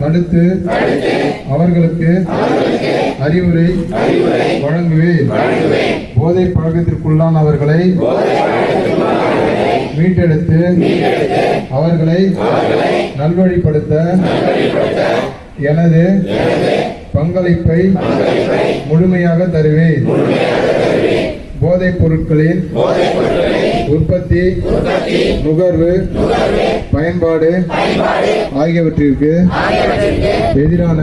தடுத்து அவர்களுக்கு அறிவுரை வழங்குவேன். போதை பழக்கத்திற்குள்ளானவர்களை மீட்டெடுத்து அவர்களை நல்வழிப்படுத்த எனது பங்களிப்பை முழுமையாக தருவேன். போதைப் பொருட்களின் உற்பத்தி நுகர்வு பயன்பாடு ஆகியவற்றிற்கு எதிரான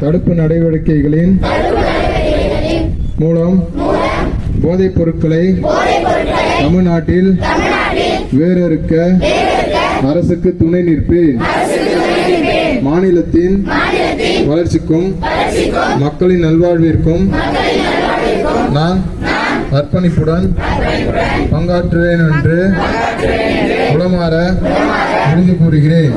தடுப்பு நடவடிக்கைகளின் மூலம் போதைப் பொருட்களை தமிழ்நாட்டில் வேறறுக்க அரசுக்கு துணை நிற்பேன் மாநிலத்தின் வளர்ச்சிக்கும் மக்களின் நல்வாழ்விற்கும் நான் அர்ப்பணிப்புடன் பங்காற்றுவேன் என்று உளமாற உறுதி கூறுகிறேன்